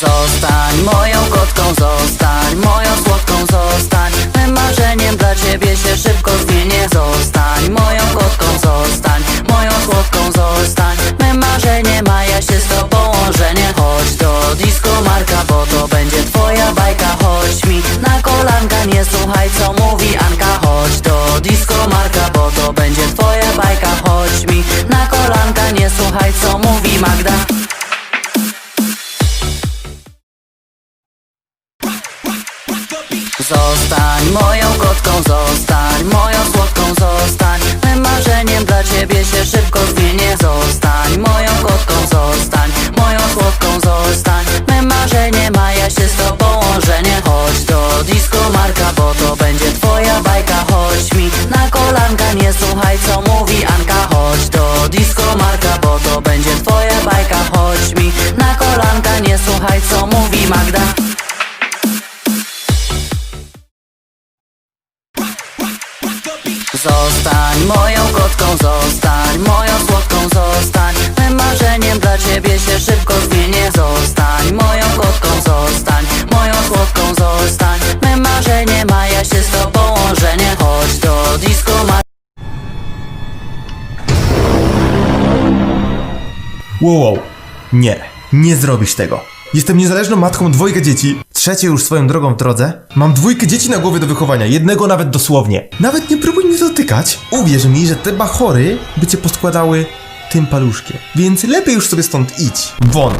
Zostań moją kotką, zostań moją słodką, zostań. Mym marzeniem dla ciebie się szybko zmienię. Zostań moją kotką, zostań moją słodką, zostań. Mym marzeniem, a ja się z tobą łążenie Chodź do disco Marka, bo to będzie twoja bajka. Chodź mi na kolanka, nie słuchaj co mówi Anka. Chodź do disco Marka, bo to będzie twoja bajka. Chodź mi na kolanka, nie słuchaj co mówi Magda Zostań moją kotką, zostań moją słodką, zostań. Mym marzeniem dla ciebie się szybko zmienię. Zostań moją kotką, zostań moją słodką, zostań. Mym marzeniem, a ja się z tobą łążenie Chodź do disco Marka, bo to będzie twoja bajka. Chodź mi na kolanka, nie słuchaj co mówi Anka. Chodź do disco Marka, bo to będzie twoja bajka. Chodź mi na kolanka, nie słuchaj co mówi Magda Zostań moją kotką, zostań moją słodką, zostań Mym marzeniem dla ciebie się szybko zmienię Zostań moją kotką, zostań moją słodką, zostań Mym marzeniem, a ja się z tobą łążenie Chodź do disco ma wow. Nie, nie zrobisz tego. Jestem niezależną matką dwojga dzieci, trzecie już swoją drogą w drodze. Mam dwójkę dzieci na głowie do wychowania, jednego nawet dosłownie. Nawet nie próbuj mnie dotykać. Uwierz mi, że te bachory by cię poskładały tym paluszkiem. Więc lepiej już sobie stąd idź. Won.